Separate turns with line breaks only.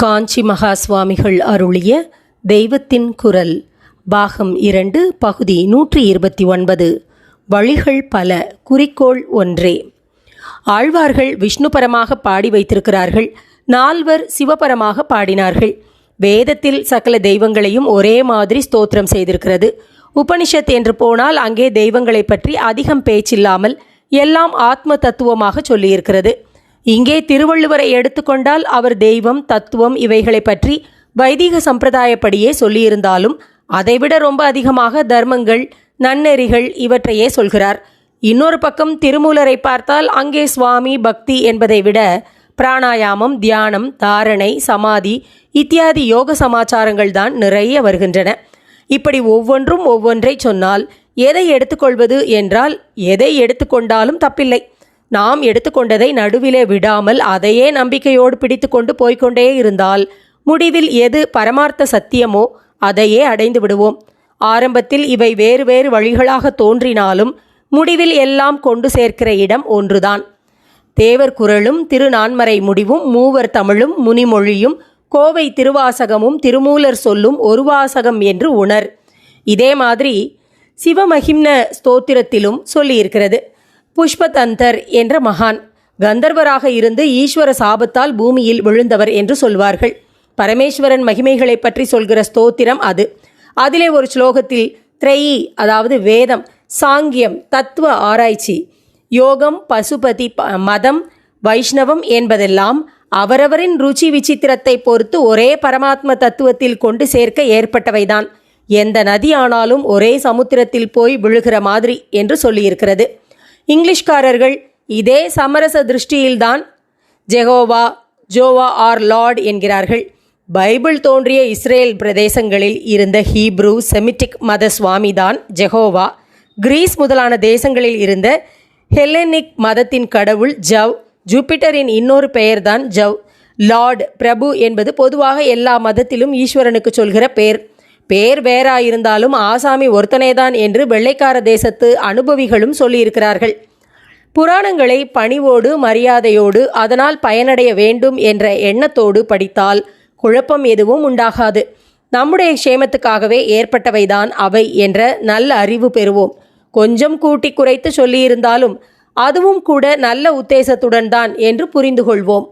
காஞ்சி மகா சுவாமிகள் அருளிய தெய்வத்தின் குரல் பாகம் இரண்டு பகுதி நூற்றி இருபத்தி ஒன்பது வழிகள் பல குறிக்கோள் ஒன்றே. ஆழ்வார்கள் விஷ்ணுபரமாக பாடி வைத்திருக்கிறார்கள் நால்வர் சிவபரமாக பாடினார்கள். வேதத்தில் சகல தெய்வங்களையும் ஒரே மாதிரி ஸ்தோத்திரம் செய்திருக்கிறது. உபனிஷத் என்று போனால் அங்கே தெய்வங்களை பற்றி அதிகம் பேச்சில்லாமல் எல்லாம் ஆத்ம தத்துவமாக சொல்லியிருக்கிறது. இங்கே திருவள்ளுவரை எடுத்துக்கொண்டால் அவர் தெய்வம் தத்துவம் இவைகளை பற்றி வைதிக சம்பிரதாயப்படியே சொல்லியிருந்தாலும் அதைவிட ரொம்ப அதிகமாக தர்மங்கள் நன்னெறிகள் இவற்றையே சொல்கிறார். இன்னொரு பக்கம் திருமூலரை பார்த்தால் அங்கே சுவாமி பக்தி என்பதை விட பிராணாயாமம் தியானம் தாரணை சமாதி இத்தியாதி யோக சமாச்சாரங்கள் தான் நிறைய வருகின்றன. இப்படி ஒவ்வொன்றும் ஒவ்வொன்றை சொன்னால் எதை எடுத்துக்கொள்வது என்றால் எதை எடுத்துக்கொண்டாலும் தப்பில்லை. நாம் எடுத்துக்கொண்டதை நடுவிலே விடாமல் அதையே நம்பிக்கையோடு பிடித்துக்கொண்டு போய்க்கொண்டே இருந்தால் முடிவில் எது பரமார்த்த சத்தியமோ அதையே அடைந்து விடுவோம். ஆரம்பத்தில் இவை வேறு வேறு வழிகளாக தோன்றினாலும் முடிவில் எல்லாம் கொண்டு சேர்க்கிற இடம் ஒன்றுதான். தேவர் குரலும் திருநான்மறை முடிவும் மூவர் தமிழும் முனிமொழியும் கோவை திருவாசகமும் திருமூலர் சொல்லும் ஒரு வாசகம் என்று உணர். இதே மாதிரி சிவமகிம்ன ஸ்தோத்திரத்திலும் சொல்லியிருக்கிறது. புஷ்பதந்தர் என்ற மகான். கந்தர்வராக இருந்து ஈஸ்வர சாபத்தால் பூமியில் விழுந்தவர் என்று சொல்வார்கள். பரமேஸ்வரன் மகிமைகளை பற்றி சொல்கிற ஸ்தோத்திரம் அது. அதிலே ஒரு ஸ்லோகத்தில் த்ரெயி அதாவது வேதம் சாங்கியம் தத்துவ ஆராய்ச்சி யோகம் பசுபதி ப- மதம் வைஷ்ணவம் என்பதெல்லாம் அவரவரின் ருச்சி விசித்திரத்தை பொறுத்து ஒரே பரமாத்ம தத்துவத்தில் கொண்டு சேர்க்க ஏற்பட்டவைதான். எந்த நதி ஆனாலும் ஒரே சமுத்திரத்தில் போய் விழுகிற மாதிரி என்று சொல்லியிருக்கிறது. இங்கிலீஷ்காரர்கள் இதே சமரச திருஷ்டியில்தான் ஜெகோவா ஜோவா ஆர் லார்ட் என்கிறார்கள். பைபிள் தோன்றிய இஸ்ரேல் பிரதேசங்களில் இருந்த ஹீப்ரூ செமிட்டிக் மத சுவாமிதான் ஜெகோவா. கிரீஸ் முதலான தேசங்களில் இருந்த ஹெலெனிக் மதத்தின் கடவுள் ஜவ் ஜூபிட்டரின் இன்னொரு பெயர்தான் ஜவ். லார்ட் பிரபு என்பது பொதுவாக எல்லா மதத்திலும் ஈஸ்வரனுக்கு சொல்கிற பெயர் பேர் வேறாயிருந்தாலும் ஆசாமி ஒருத்தனேதான் என்று வெள்ளைக்கார தேசத்து அனுபவிகளும் சொல்லியிருக்கிறார்கள். புராணங்களை பணிவோடு மரியாதையோடு அதனால் பயனடைய வேண்டும் என்ற எண்ணத்தோடு படித்தால் குழப்பம் எதுவும் உண்டாகாது. நம்முடைய க்ஷேமத்துக்காகவே ஏற்பட்டவைதான் அவை என்ற நல்ல அறிவு பெறுவோம். கொஞ்சம் கூட்டி குறைத்து சொல்லியிருந்தாலும் அதுவும் கூட நல்ல உத்தேசத்துடன் தான் என்று புரிந்து கொள்வோம்